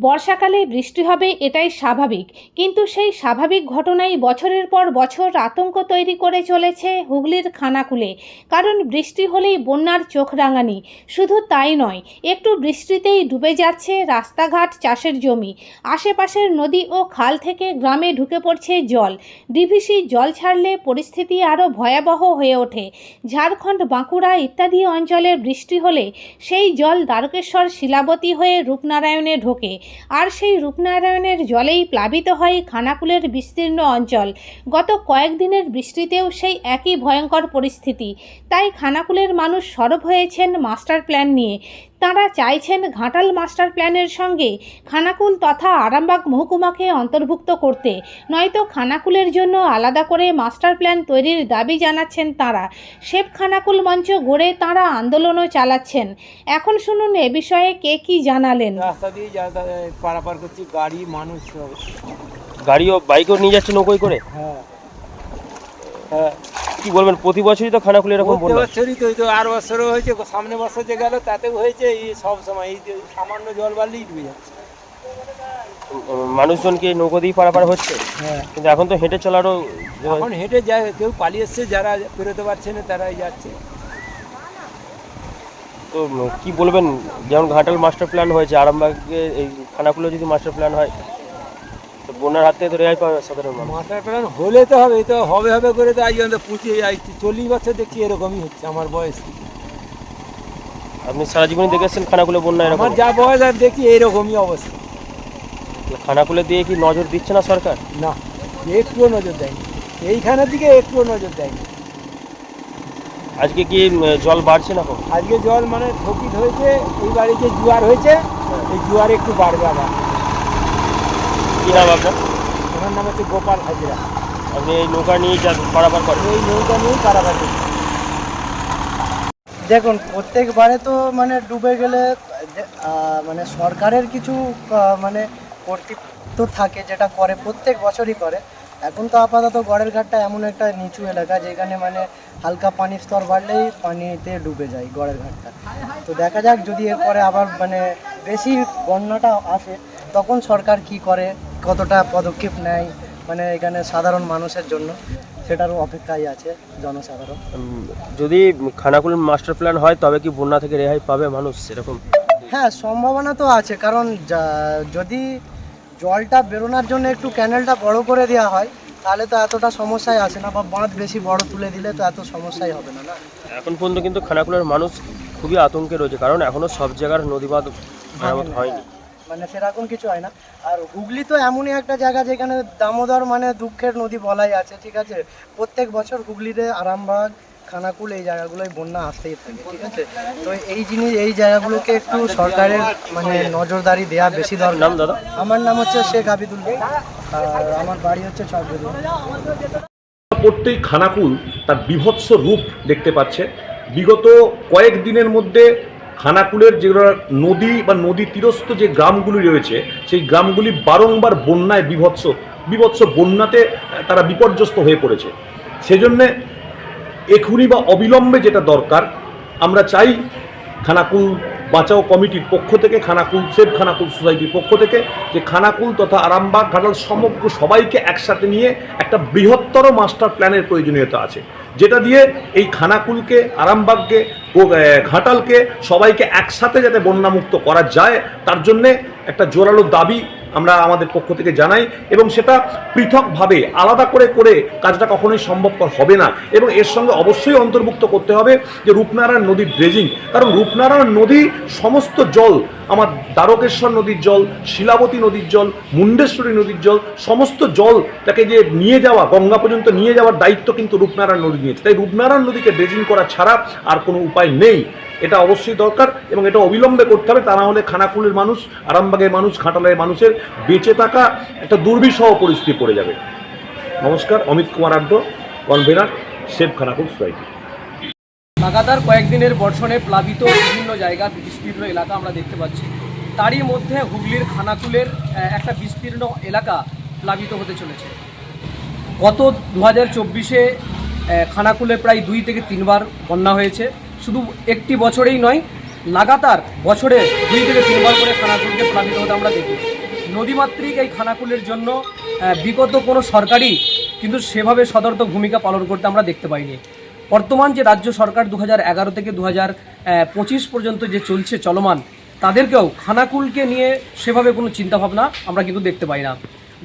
বর্ষাকালে বৃষ্টি হবে, এটাই স্বাভাবিক। কিন্তু সেই স্বাভাবিক ঘটনাই বছরের পর বছর আতঙ্ক তৈরি করে চলেছে হুগলির খানাকুলে। কারণ বৃষ্টি হলেই বন্যার চোখ রাঙানি। শুধু তাই নয়, একটু বৃষ্টিতেই ডুবে যাচ্ছে রাস্তাঘাট চাষের জমি। আশেপাশের নদী ও খাল থেকে গ্রামে ঢুকে পড়ছে জল। ডিভিসি জল ছাড়লে পরিস্থিতি আরও ভয়াবহ হয়ে ওঠে। ঝাড়খণ্ড, বাঁকুড়া ইত্যাদি অঞ্চলে বৃষ্টি হলে সেই জল দ্বারকেশ্বর, শিলাবতী হয়ে রূপনারায়ণে ঢোকে। আর সেই রূপনারায়ণের জলেই প্লাবিত হয় খানাকুলের বিস্তীর্ণ অঞ্চল। গত কয়েকদিনের বৃষ্টিতেও সেই একই ভয়ঙ্কর পরিস্থিতি। তাই খানাকুলের মানুষ সরব হয়েছেন মাস্টার প্ল্যান নিয়ে। তাঁরা চাইছেন ঘাটাল মাস্টার প্ল্যানের সঙ্গে খানাকুল তথা আরামবাগ মহকুমাকে অন্তর্ভুক্ত করতে। নয়তো খানাকুলের জন্য আলাদা করে মাস্টার প্ল্যান তৈরির দাবি জানাচ্ছেন তাঁরা। শেফ খানাকুল মঞ্চ গড়ে তাঁরা আন্দোলনও চালাচ্ছেন। এখন শুনুন এ বিষয়ে কে কি জানালেন। রাস্তা দিয়ে পারাপার করছি গাড়ি মানুষ গাড়িও বাইকও নিয়ে যাচ্ছে নৌকোয় করে? হ্যাঁ। হ্যাঁ। কি বলবেন? প্রতি বছরই তো খানাকুল এরকম প্রতি বছরই তো তো আর বছরও হয়েছে সামনে বছর যে গেল তাতেও হয়েছে এই সব সময় এই সামান্য জল বাড়লেই ডুবে যাচ্ছে। উম, মানুষজনকে নৌকো দিয়ে পারাপার হচ্ছে? হ্যাঁ। কিন্তু এখন তো হেঁটে চলারও এখন হেঁটে যায় কেউ পালিয়ে এসছে যারা বেরোতে পারছে না তারাই যাচ্ছে। তো কি বলবেন? যেমন ঘাটাল মাস্টার প্ল্যান হয়েছে আরামবাগে এই খানাকুলে যদি মাস্টার প্ল্যান হয় তো বন্যার হাত তো রেহাই পাবে সাধারণ মাস্টার প্ল্যান হলে তো হবে তো হবে হবে করে তো আজ পর্যন্ত পুঁচিয়ে যাই চল্লিশ বছর দেখছি এরকমই হচ্ছে আমার বয়স। আপনি সারা জীবনই দেখেছেন খানাকুলে বন্যা এরকম। আমার যা বয়স আর দেখি এইরকমই অবস্থা। খানাকুলে দিয়ে কি নজর দিচ্ছে না সরকার? না একটুও নজর দেয়নি। এইখানের দিকে একটুও নজর দেয়নি। আজকে কি জল বাড়ছে না আজকে জল মানে থকিত হয়েছে এই বাড়িতে জোয়ার হয়েছে এই জোয়ার একটু বাড়বে আবার। কি নাম আপনার? আমার নাম হচ্ছে গোপাল হাজরা। আপনি এই নৌকা নিয়ে যা পারাপার করেন। এই নৌকা নিয়েই করছি। দেখুন প্রত্যেকবারে তো মানে ডুবে গেলে মানে সরকারের কিছু মানে কর্তৃত্ব থাকে যেটা করে প্রত্যেক বছরই করে। এখন তো আপাতত গড়ের ঘাটটা এমন একটা নিচু এলাকা যেখানে মানে হালকা পানির স্তর বাড়লেই পানিতে ডুবে যায় গড়ের ঘাটটা। তো দেখা যাক যদি এরপরে আবার মানে বেশি বন্যাটা আসে তখন সরকার কি করে কতটা পদক্ষেপ নেয় মানে এখানে সাধারণ মানুষের জন্য সেটারও অপেক্ষাই আছে জনসাধারণ। যদি খানাকুল মাস্টার প্ল্যান হয় তবে কি বন্যা থেকে রেহাই পাবে মানুষ সেরকম? হ্যাঁ সম্ভাবনা তো আছে কারণ যদি জলটা বেরোনোর জন্য একটু ক্যানেলটা বড় করে দেওয়া হয় তাহলে তো এতটা সমস্যায় আসে না বা বাঁধ বেশি বড় তুলে দিলে তো এত সমস্যাই হবে না না? এখন পর্যন্ত কিন্তু খানাকুলের মানুষ খুবই আতঙ্কে রয়েছে কারণ এখনও সব জায়গার নদীবাদ মেরামত হয়নি। মানে সেরকম কিছু হয় না। আর হুগলি তো এমনই একটা জায়গা যেখানে দামোদর মানে দুঃখের নদী বলাই আছে ঠিক আছে? প্রত্যেক বছর হুগলিতে আরামবাগ খানাকুল এই জায়গাগুলোয় বন্যা আসতেই থাকে ঠিক আছে? তো এই জিনিস এই জায়গাগুলোকে একটু সরকারের মানে নজরদারি দেওয়া বেশি দরকার। নাম দাদা? আমার নাম হচ্ছে শেখ আবিদুল্লাহ আর আমার বাড়ি হচ্ছে চকবেদুল পড়তেই খানাকুল তার বিভৎস রূপ দেখতে পাচ্ছে। বিগত কয়েক দিনের মধ্যে খানাকুলের যে নদী বা নদী তীরস্থ যে গ্রামগুলি রয়েছে, সেই গ্রামগুলি বারংবার বন্যায় বিভৎস বিভৎস বন্যাতে তারা বিপর্যস্ত হয়ে পড়েছে। সেজন্যে এখুনি বা অবিলম্বে যেটা দরকার, আমরা চাই খানাকুল বাঁচাও কমিটির পক্ষ থেকে, খানাকুল সেভ খানাকুল সোসাইটির পক্ষ থেকে, যে খানাকুল তথা আরামবাগ, ঘাটাল সমগ্র সবাইকে একসাথে নিয়ে একটা বৃহত্তর মাস্টার প্ল্যানের প্রয়োজনীয়তা আছে। যেটা দিয়ে এই খানাকুলকে, আরামবাগকে ঘাটালকে সবাইকে একসাথে যাতে বন্যামুক্ত করা যায়, তার জন্যে একটা জোরালো দাবি আমরা আমাদের পক্ষ থেকে জানাই এবং সেটা পৃথকভাবে আলাদা করে করে কাজটা কখনোই সম্ভবপর হবে না। এবং এর সঙ্গে অবশ্যই অন্তর্ভুক্ত করতে হবে যে রূপনারায়ণ নদীর ড্রেজিং কারণ রূপনারায়ণ নদী সমস্ত জল, আমার দ্বারকেশ্বর নদীর জল, শিলাবতী নদীর জল, মুন্ডেশ্বরী নদীর জল, সমস্ত জল তাকে যে নিয়ে যাওয়া, গঙ্গা পর্যন্ত নিয়ে যাওয়ার দায়িত্ব কিন্তু রূপনারায়ণ নদী নিয়েছে। তাই রূপনারায়ণ নদীকে ড্রেজিং করা ছাড়া আর কোনো উপায় নেই। এটা অবশ্যই দরকার এবং এটা অবিলম্বে করতে হবে। তা না হলে খানাকুলের মানুষ, আরামবাগের মানুষ, ঘাটালের মানুষের বেঁচে থাকা একটা দুর্বিষহ পরিস্থিতি পড়ে যাবে। নমস্কার, অমিত কুমার আড্ড, কনভেনার সেভ খানাকুল সোসাইটি। লাগাতার কয়েকদিনের বর্ষণে প্লাবিত বিভিন্ন জায়গা, বিস্তীর্ণ এলাকা আমরা দেখতে পাচ্ছি। তারই মধ্যে হুগলির খানাকুলের একটা বিস্তীর্ণ এলাকা প্লাবিত হতে চলেছে। গত দু হাজার চব্বিশে খানাকুলে প্রায় দুই থেকে তিনবার বন্যা হয়েছে। শুধু একটি বছরেই নয়, লাগাতার বছরে দুই থেকে তিনবার করে খানাকুলকে প্লাবিত হতে আমরা দেখি। নদীমাতৃক এই খানাকুলের জন্য বিগত কোনো সরকারই কিন্তু সেভাবে সদর্থক ভূমিকা পালন করতে আমরা দেখতে পাইনি। বর্তমান যে রাজ্য সরকার দু এগারো থেকে দু পঁচিশ পর্যন্ত যে চলছে চলমান, তাদেরকেও খানাকুলকে নিয়ে সেভাবে কোনো চিন্তাভাবনা আমরা কিন্তু দেখতে পাই না।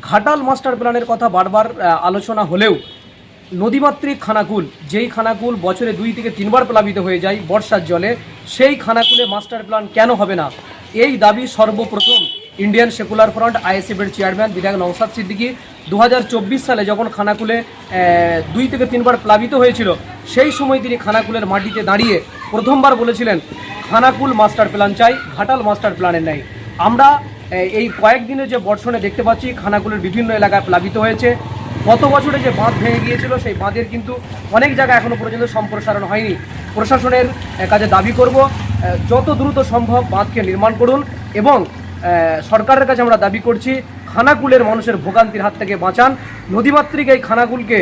ঘাটাল মাস্টার প্ল্যানের কথা বারবার আলোচনা হলেও নদীমাতৃক খানাকুল, যেই খানাকুল বছরে দুই থেকে তিনবার প্লাবিত হয়ে যায় বর্ষার জলে, সেই খানাকুলে মাস্টার প্ল্যান কেন হবে না? এই দাবি সর্বপ্রথম ইন্ডিয়ান সেকুলার ফ্রন্ট আইএসএফের চেয়ারম্যান, বিধায়ক নৌসাদ সিদ্দিকী দু সালে যখন খানাকুলে দুই থেকে তিনবার প্লাবিত হয়েছিল, সেই সময় তিনি খানাকুলের মাটিতে দাঁড়িয়ে প্রথমবার বলেছিলেন, খানাকুল মাস্টার প্ল্যান চাই, ঘাটাল মাস্টার প্ল্যানের নেই। আমরা এই কয়েকদিনে যে বর্ষণে দেখতে পাচ্ছি, খানাকুলের বিভিন্ন এলাকায় প্লাবিত হয়েছে। গত বছরে যে বাঁধ ভেঙে গিয়েছিল, সেই বাঁধের কিন্তু অনেক জায়গায় এখনও পর্যন্ত সম্প্রসারণ হয়নি। প্রশাসনের কাছে দাবি করব যত দ্রুত সম্ভব বাঁধকে নির্মাণ করুন এবং সরকারের কাছে আমরা দাবি করছি, খানাকুলের মানুষের ভোগান্তির হাত থেকে বাঁচান। নদীমাতৃক এই খানাকুলকে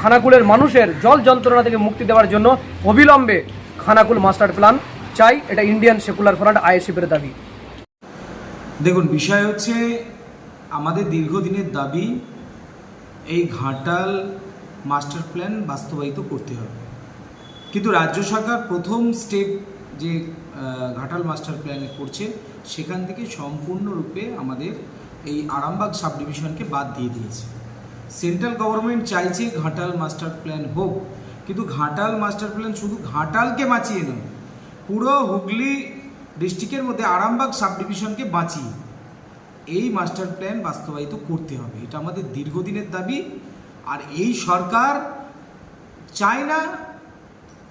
খানাকুলের মানুষের জল যন্ত্রণা থেকে মুক্তি দেওয়ার জন্য অবিলম্বে খানাকুল মাস্টার প্ল্যান চাই। এটা ইন্ডিয়ান সেকুলার ফ্রন্ট, আইএসএফের দাবি। দেখুন, বিষয় হচ্ছে, আমাদের দীর্ঘদিনের দাবি, এই ঘাটাল মাস্টার প্ল্যান বাস্তবায়িত করতে হবে। কিন্তু রাজ্য সরকার প্রথম স্টেপ যে ঘাটাল মাস্টার প্ল্যানে করছে সেখান থেকে সম্পূর্ণরূপে আমাদের এই আরামবাগ সাব ডিভিশনকে বাদ দিয়ে দিয়েছে। সেন্ট্রাল গভর্নমেন্ট চাইছে ঘাটাল মাস্টার প্ল্যান হোক, কিন্তু ঘাটাল মাস্টার প্ল্যান শুধু ঘাটালকে বাঁচিয়ে নয়, পুরো হুগলি ডিস্ট্রিক্টের মধ্যে আরামবাগ সাব ডিভিশনকে বাঁচিয়ে এই মাস্টার প্ল্যান বাস্তবায়িত করতে হবে। এটা আমাদের দীর্ঘদিনের দাবি। আর এই সরকার চায় না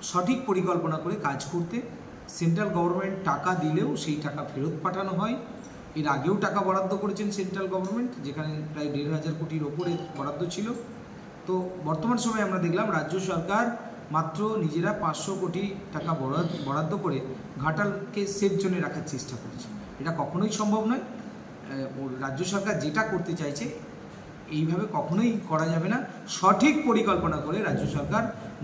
সঠিক পরিকল্পনা করে কাজ করতে। সেন্ট্রাল গভর্নমেন্ট টাকা দিলেও সেই টাকা ফেরত পাঠানো হয়। এর আগেও টাকা বরাদ্দ করেছেন সেন্ট্রাল গভর্নমেন্ট, যেখানে প্রায় দেড় হাজার কোটির ওপরে বরাদ্দ ছিল। তো বর্তমান সময়ে আমরা দেখলাম রাজ্য সরকার মাত্র নিজেরা পাঁচশো কোটি টাকা বরাদ্দ করে ঘাটালকে সেফ জোনে রাখার চেষ্টা করছে। এটা কখনোই সম্ভব নয়। রাজ্য সরকার যেটা করতে চাইছে, এইভাবে কখনোই করা যাবে না। সঠিক পরিকল্পনা করে রাজ্য সরকার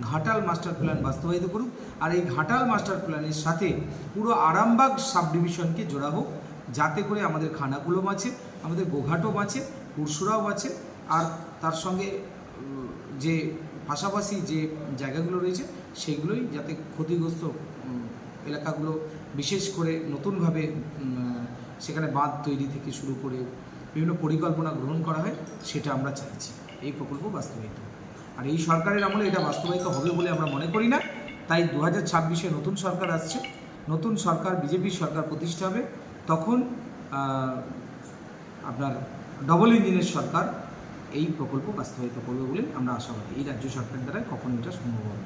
ঘাটাল মাস্টার প্ল্যান বাস্তবায়িত করুক। আর এই ঘাটাল মাস্টার প্ল্যানের সাথে পুরো আরামবাগ সাব ডিভিশনকে জোড়া হোক, যাতে করে আমাদের খানাকুলো বাঁচে আমাদের গোঘাটও বাঁচে পুরসুরাও বাঁচে, আর তার সঙ্গে যে পাশাপাশি যে জায়গাগুলো রয়েছে সেগুলোই যাতে ক্ষতিগ্রস্ত এলাকাগুলো বিশেষ করে নতুনভাবে সেখানে বাঁধ তৈরি থেকে শুরু করে বিভিন্ন পরিকল্পনা গ্রহণ করা হয়, সেটা আমরা চাইছি। এই প্রকল্প বাস্তবায়িত আর এই সরকারের আমলে এটা বাস্তবায়িত হবে বলে আমরা মনে করি না। তাই দু হাজার ছাব্বিশে নতুন সরকার আসছে। নতুন সরকার, বিজেপির সরকার প্রতিষ্ঠা হবে। তখন আপনার ডবল ইঞ্জিনের সরকার এই প্রকল্প বাস্তবায়িত করবে বলে আমরা আশাবাদী। এই রাজ্য সরকারের দ্বারা কখনো এটা সম্ভব হবে।